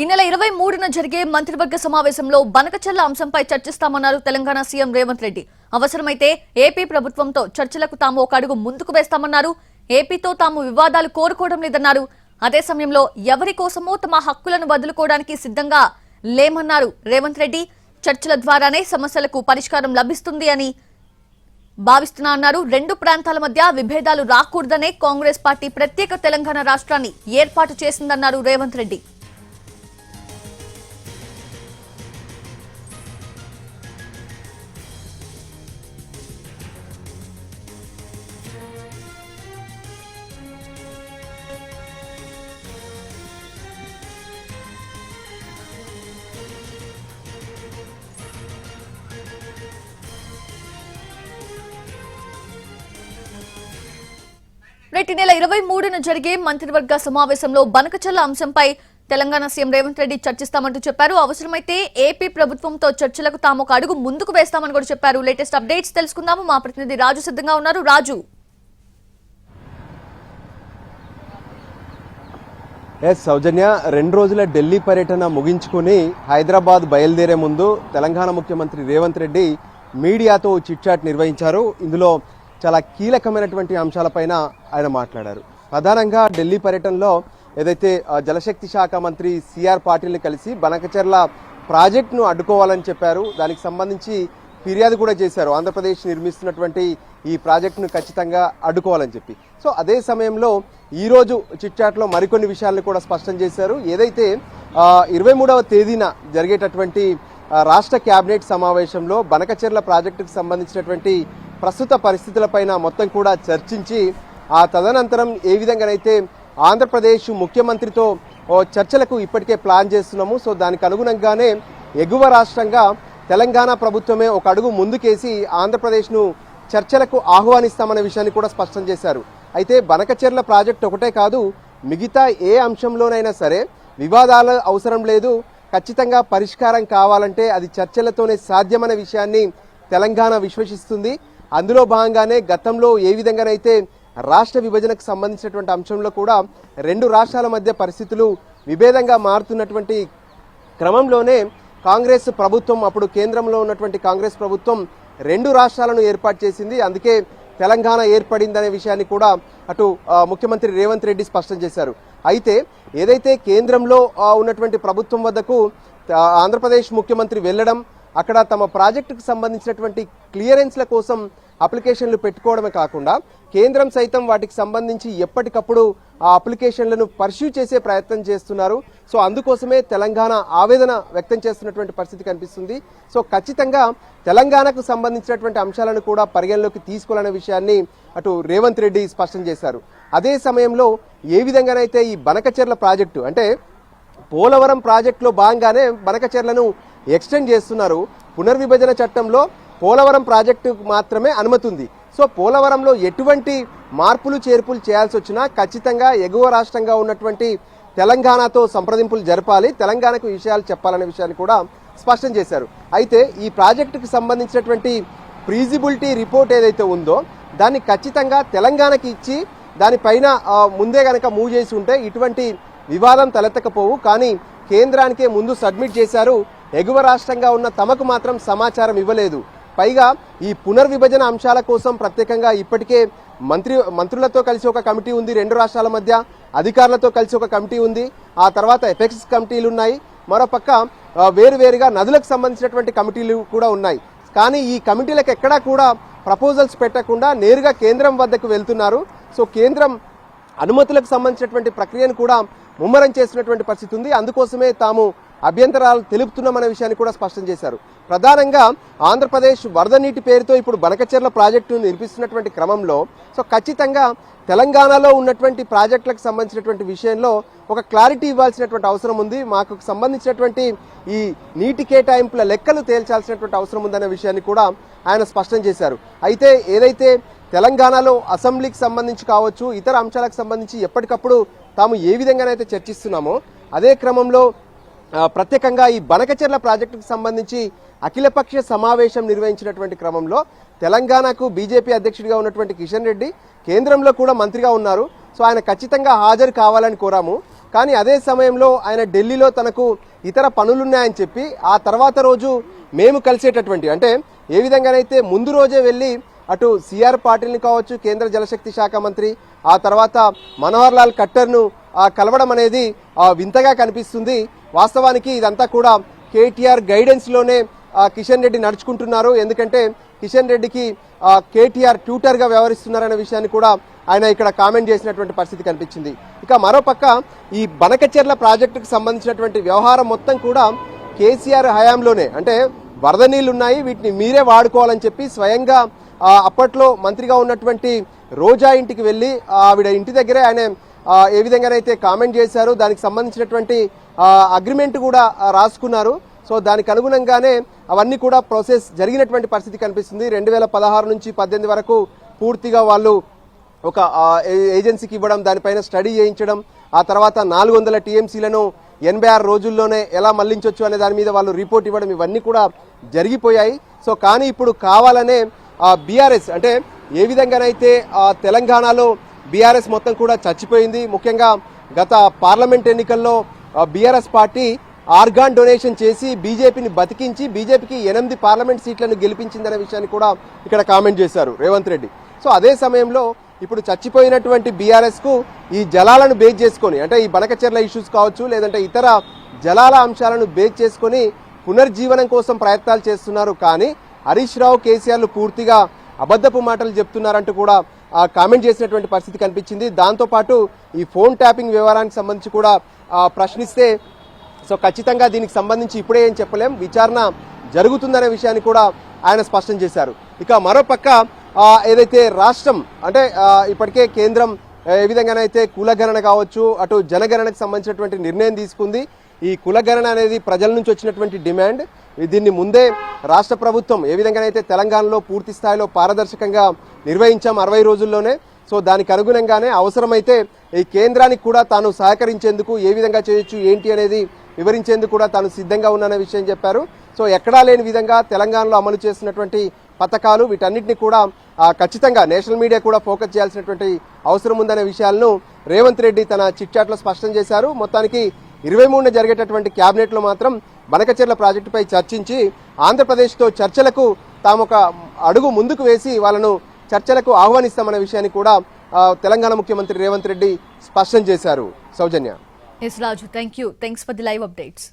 ఈ నెల ఇరవై మూడున జరిగే మంత్రివర్గ సమావేశంలో బనకచర్ల అంశంపై చర్చిస్తామన్నారు తెలంగాణ సీఎం రేవంత్ రెడ్డి. అవసరమైతే ఏపీ ప్రభుత్వంతో చర్చలకు తాము ఒక అడుగు ముందుకు వేస్తామన్నారు. ఏపీతో తాము వివాదాలు కోరుకోవడం లేదన్నారు. అదే సమయంలో ఎవరి కోసమో తమ హక్కులను వదులుకోవడానికి సిద్ధంగా లేమన్నారు రేవంత్ రెడ్డి. చర్చల ద్వారానే సమస్యలకు పరిష్కారం లభిస్తుంది అని భావిస్తున్నా అన్నారు. రెండు ప్రాంతాల మధ్య విభేదాలు రాకూడదనే కాంగ్రెస్ పార్టీ ప్రత్యేక తెలంగాణ రాష్ట్రాన్ని ఏర్పాటు చేసిందన్నారు రేవంత్ రెడ్డి. రేటి నెల ఇరవై మూడున జరిగే మంత్రివర్గ సమావేశంలో బనకచల్ల అంశంపై తెలంగాణ సీఎం రేవంత్ రెడ్డి చర్చిస్తామంటూ చెప్పారు. అవసరమైతే ఏపీ ప్రభుత్వంతో చర్చలకు తాము ఒక అడుగు ముందుకు వేస్తామని కూడా చెప్పారు. లేటెస్ట్ అప్డేట్స్ తెలుసుకుందాము. మా ప్రతినిధి రాజు సిద్ధంగా ఉన్నారు. రాజు. ఎస్ సౌజన్య రెండు రోజుల ఢిల్లీ పర్యటన ముగించుకుని హైదరాబాద్ బయలుదేరే ముందు తెలంగాణ ముఖ్యమంత్రి రేవంత్ రెడ్డి మీడియాతో చిట్చాట్ నిర్వహించారు. ఇందులో చాలా కీలకమైనటువంటి అంశాలపైన ఆయన మాట్లాడారు. ప్రధానంగా ఢిల్లీ పర్యటనలో ఏదైతే జలశక్తి శాఖ మంత్రి సిఆర్ పాటిల్ని కలిసి బనకచెర్ల ప్రాజెక్టును అడ్డుకోవాలని చెప్పారు. దానికి సంబంధించి ఫిర్యాదు కూడా చేశారు. ఆంధ్రప్రదేశ్ నిర్మిస్తున్నటువంటి ఈ ప్రాజెక్టును ఖచ్చితంగా అడ్డుకోవాలని చెప్పి. సో అదే సమయంలో ఈరోజు చిట్చాట్లో మరికొన్ని విషయాలను కూడా స్పష్టం చేశారు. ఏదైతే ఇరవై మూడవ తేదీన జరిగేటటువంటి రాష్ట్ర కేబినెట్ సమావేశంలో బనకచెర్ల ప్రాజెక్టుకు సంబంధించినటువంటి ప్రస్తుత పరిస్థితులపైన మొత్తం కూడా చర్చించి ఆ తదనంతరం ఏ విధంగానైతే ఆంధ్రప్రదేశ్ ముఖ్యమంత్రితో ఓ చర్చలకు ఇప్పటికే ప్లాన్ చేస్తున్నాము. సో దానికి అనుగుణంగానే ఎగువ రాష్ట్రంగా తెలంగాణ ప్రభుత్వమే ఒక అడుగు ముందుకేసి ఆంధ్రప్రదేశ్ను చర్చలకు ఆహ్వానిస్తామనే విషయాన్ని కూడా స్పష్టం చేశారు. అయితే బనకచెర్ల ప్రాజెక్ట్ ఒకటే కాదు మిగతా ఏ అంశంలోనైనా సరే వివాదాలు అవసరం లేదు. ఖచ్చితంగా పరిష్కారం కావాలంటే అది చర్చలతోనే సాధ్యమనే విషయాన్ని తెలంగాణ విశ్వసిస్తుంది. అందులో భాగంగానే గతంలో ఏ విధంగానైతే రాష్ట్ర విభజనకు సంబంధించినటువంటి అంశంలో కూడా రెండు రాష్ట్రాల మధ్య పరిస్థితులు విభేదంగా మారుతున్నటువంటి క్రమంలోనే కాంగ్రెస్ ప్రభుత్వం అప్పుడు కేంద్రంలో ఉన్నటువంటి కాంగ్రెస్ ప్రభుత్వం రెండు రాష్ట్రాలను ఏర్పాటు చేసింది. అందుకే తెలంగాణ ఏర్పడిందనే విషయాన్ని కూడా అటు ముఖ్యమంత్రి రేవంత్ రెడ్డి స్పష్టం చేశారు. అయితే ఏదైతే కేంద్రంలో ఉన్నటువంటి ప్రభుత్వం వద్దకు ఆంధ్రప్రదేశ్ ముఖ్యమంత్రి వెళ్ళడం అక్కడ తమ ప్రాజెక్టుకు సంబంధించినటువంటి క్లియరెన్స్ల కోసం అప్లికేషన్లు పెట్టుకోవడమే కాకుండా కేంద్రం సైతం వాటికి సంబంధించి ఎప్పటికప్పుడు ఆ అప్లికేషన్లను పర్స్యూ చేసే ప్రయత్నం చేస్తున్నారు. సో అందుకోసమే తెలంగాణ ఆవేదన వ్యక్తం చేస్తున్నటువంటి పరిస్థితి కనిపిస్తుంది. సో ఖచ్చితంగా తెలంగాణకు సంబంధించినటువంటి అంశాలను కూడా పరిగణలోకి తీసుకోవాలనే విషయాన్ని అటు రేవంత్ రెడ్డి స్పష్టం చేశారు. అదే సమయంలో ఏ విధంగానైతే ఈ బనకచెర్ల ప్రాజెక్టు అంటే పోలవరం ప్రాజెక్టులో భాగంగానే బనకచెర్లను ఎక్స్టెండ్ చేస్తున్నారు. పునర్విభజన చట్టంలో పోలవరం ప్రాజెక్టుకు మాత్రమే అనుమతి ఉంది సో పోలవరంలో ఎటువంటి మార్పులు చేర్పులు చేయాల్సి వచ్చినా ఖచ్చితంగా ఎగువ రాష్ట్రంగా ఉన్నటువంటి తెలంగాణతో సంప్రదింపులు జరపాలి. తెలంగాణకు విషయాలు చెప్పాలనే విషయాన్ని కూడా స్పష్టం చేశారు. అయితే ఈ ప్రాజెక్టుకు సంబంధించినటువంటి ఫీజిబిలిటీ రిపోర్ట్ ఏదైతే ఉందో దాన్ని ఖచ్చితంగా తెలంగాణకి ఇచ్చి దానిపైన ముందే కనుక మూవ్ చేసి ఉంటే ఇటువంటి వివాదం తలెత్తకపోవు. కానీ కేంద్రానికే ముందు సబ్మిట్ చేశారు ఎగువ రాష్ట్రంగా ఉన్న తమకు మాత్రం సమాచారం ఇవ్వలేదు. పైగా ఈ పునర్విభజన అంశాల కోసం ప్రత్యేకంగా ఇప్పటికే మంత్రి మంత్రులతో కలిసి ఒక కమిటీ ఉంది రెండు రాష్ట్రాల మధ్య అధికారులతో కలిసి ఒక కమిటీ ఉంది. ఆ తర్వాత ఎఫెక్స్ కమిటీలు ఉన్నాయి. మరోపక్క వేరువేరుగా నదులకు సంబంధించినటువంటి కమిటీలు కూడా ఉన్నాయి. కానీ ఈ కమిటీలకు ఎక్కడా కూడా ప్రపోజల్స్ పెట్టకుండా నేరుగా కేంద్రం వద్దకు వెళ్తున్నారు. సో కేంద్రం అనుమతులకు సంబంధించినటువంటి ప్రక్రియను కూడా ముమ్మరం చేసినటువంటి పరిస్థితి ఉంది. అందుకోసమే తాము అభ్యంతరాలు తెలుపుతున్నామనే విషయాన్ని కూడా స్పష్టం చేశారు. ప్రధానంగా ఆంధ్రప్రదేశ్ వరద నీటి పేరుతో ఇప్పుడు బనకచెర్ల ప్రాజెక్టు నిర్మిస్తున్నటువంటి క్రమంలో సో ఖచ్చితంగా తెలంగాణలో ఉన్నటువంటి ప్రాజెక్టులకు సంబంధించినటువంటి విషయంలో ఒక క్లారిటీ ఇవ్వాల్సినటువంటి అవసరం ఉంది. మాకు సంబంధించినటువంటి ఈ నీటి కేటాయింపుల లెక్కలు తేల్చాల్సినటువంటి అవసరం ఉందనే విషయాన్ని కూడా ఆయన స్పష్టం చేశారు. అయితే ఏదైతే తెలంగాణలో అసెంబ్లీకి సంబంధించి కావచ్చు ఇతర అంశాలకు సంబంధించి ఎప్పటికప్పుడు తాము ఏ విధంగానైతే చర్చిస్తున్నామో అదే క్రమంలో ప్రత్యేకంగా ఈ బనకచెర్ల ప్రాజెక్టుకు సంబంధించి అఖిలపక్ష సమావేశం నిర్వహించినటువంటి క్రమంలో తెలంగాణకు బీజేపీ అధ్యక్షుడిగా ఉన్నటువంటి కిషన్ రెడ్డి కేంద్రంలో కూడా మంత్రిగా ఉన్నారు. సో ఆయన ఖచ్చితంగా హాజరు కావాలని కోరాము. కానీ అదే సమయంలో ఆయన ఢిల్లీలో తనకు ఇతర పనులున్నాయని చెప్పి ఆ తర్వాత రోజు మేము కలిసేటటువంటి అంటే ఏ విధంగానైతే ముందు రోజే వెళ్ళి అటు సిఆర్ పాటిల్ని కావచ్చు కేంద్ర జలశక్తి శాఖ మంత్రి ఆ తర్వాత మనోహర్ లాల్ ఖట్టర్ను కలవడం అనేది వింతగా కనిపిస్తుంది. వాస్తవానికి ఇదంతా కూడా కేటీఆర్ గైడెన్స్లోనే కిషన్ రెడ్డి నడుచుకుంటున్నారు. ఎందుకంటే కిషన్ రెడ్డికి కేటీఆర్ ట్యూటర్గా వ్యవహరిస్తున్నారనే విషయాన్ని కూడా ఆయన ఇక్కడ కామెంట్ చేసినటువంటి పరిస్థితి కనిపించింది. ఇక మరోపక్క ఈ బనకచెర్ల ప్రాజెక్టుకు సంబంధించినటువంటి వ్యవహారం మొత్తం కూడా కేసీఆర్ హయాంలోనే. అంటే వరద నీళ్ళు ఉన్నాయి వీటిని మీరే వాడుకోవాలని చెప్పి స్వయంగా అప్పట్లో మంత్రిగా ఉన్నటువంటి రోజా ఇంటికి వెళ్ళి ఆవిడ ఇంటి దగ్గరే ఆయన ఏ విధంగానైతే కామెంట్ చేశారు దానికి సంబంధించినటువంటి అగ్రిమెంట్ కూడా రాసుకున్నారు. సో దానికి అనుగుణంగానే అవన్నీ కూడా ప్రాసెస్ జరిగినటువంటి పరిస్థితి కనిపిస్తుంది. రెండు వేల పదహారు నుంచి పద్దెనిమిది వరకు పూర్తిగా వాళ్ళు ఒక ఏజెన్సీకి ఇవ్వడం దానిపైన స్టడీ చేయించడం ఆ తర్వాత నాలుగు వందల టీఎంసీలను ఎనభై ఆరు రోజుల్లోనే ఎలా మళ్ళించవచ్చు అనే దాని మీద వాళ్ళు రిపోర్ట్ ఇవ్వడం ఇవన్నీ కూడా జరిగిపోయాయి. సో కానీ ఇప్పుడు కావాలనే బీఆర్ఎస్ అంటే ఏ విధంగానైతే తెలంగాణలో బీఆర్ఎస్ మొత్తం కూడా చచ్చిపోయింది ముఖ్యంగా గత పార్లమెంట్ ఎన్నికల్లో బీఆర్ఎస్ పార్టీ ఆర్గాన్ డొనేషన్ చేసి బీజేపీని బతికించి బీజేపీకి ఎనిమిది పార్లమెంట్ సీట్లను గెలిపించిందనే విషయాన్ని కూడా ఇక్కడ కామెంట్ చేశారు రేవంత్ రెడ్డి. సో అదే సమయంలో ఇప్పుడు చచ్చిపోయినటువంటి బీఆర్ఎస్కు ఈ జలాలను బేక్ చేసుకొని అంటే ఈ బనకచెర్ల ఇష్యూస్ కావచ్చు లేదంటే ఇతర జలాల అంశాలను బేక్ చేసుకొని పునర్జీవనం కోసం ప్రయత్నాలు చేస్తున్నారు. కానీ హరీష్ రావు కేసీఆర్లు పూర్తిగా అబద్ధపు మాటలు చెప్తున్నారంటూ కూడా ఆ, కామెంట్ చేసినటువంటి పరిస్థితి కనిపించింది. దాంతోపాటు ఈ ఫోన్ ట్యాపింగ్ వ్యవహారానికి సంబంధించి కూడా ప్రశ్నిస్తే సో ఖచ్చితంగా దీనికి సంబంధించి ఇప్పుడే ఏం చెప్పలేం విచారణ జరుగుతుందనే విషయాన్ని కూడా ఆయన స్పష్టం చేశారు. ఇక మరోపక్క ఏదైతే రాష్ట్రం అంటే ఇప్పటికే కేంద్రం ఏ విధంగానైతే కులగణన కావచ్చు అటు జనగణనకు సంబంధించినటువంటి నిర్ణయం తీసుకుంది ఈ కులగణన అనేది ప్రజల నుంచి వచ్చినటువంటి డిమాండ్. దీన్ని ముందే రాష్ట్ర ప్రభుత్వం ఏ విధంగానైతే తెలంగాణలో పూర్తి స్థాయిలో పారదర్శకంగా నిర్వహించాం అరవై రోజుల్లోనే సో దానికి అనుగుణంగానే అవసరమైతే ఈ కేంద్రానికి కూడా తాను సహకరించేందుకు ఏ విధంగా చేయొచ్చు ఏంటి అనేది వివరించేందుకు కూడా తాను సిద్ధంగా ఉన్నానే విషయం చెప్పారు. సో ఎక్కడా లేని విధంగా తెలంగాణలో అమలు చేస్తున్నటువంటి పథకాలు వీటన్నిటిని కూడా ఖచ్చితంగా నేషనల్ మీడియా కూడా ఫోకస్ చేయాల్సినటువంటి అవసరం ఉందనే విషయాలను రేవంత్ రెడ్డి తన చిట్చాట్లో స్పష్టం చేశారు. మొత్తానికి ఇరవై మూడున జరిగేటటువంటి క్యాబినెట్లో మాత్రం బనకచెర్ల ప్రాజెక్టుపై చర్చించి ఆంధ్రప్రదేశ్తో చర్చలకు తాము ఒక అడుగు ముందుకు వేసి వాళ్ళను చర్చలకు ఆహ్వానిస్తామన్న విషయాన్ని కూడా తెలంగాణ ముఖ్యమంత్రి రేవంత్ రెడ్డి స్పష్టం చేశారు. Soujanya. S Raju thank you thanks for the live updates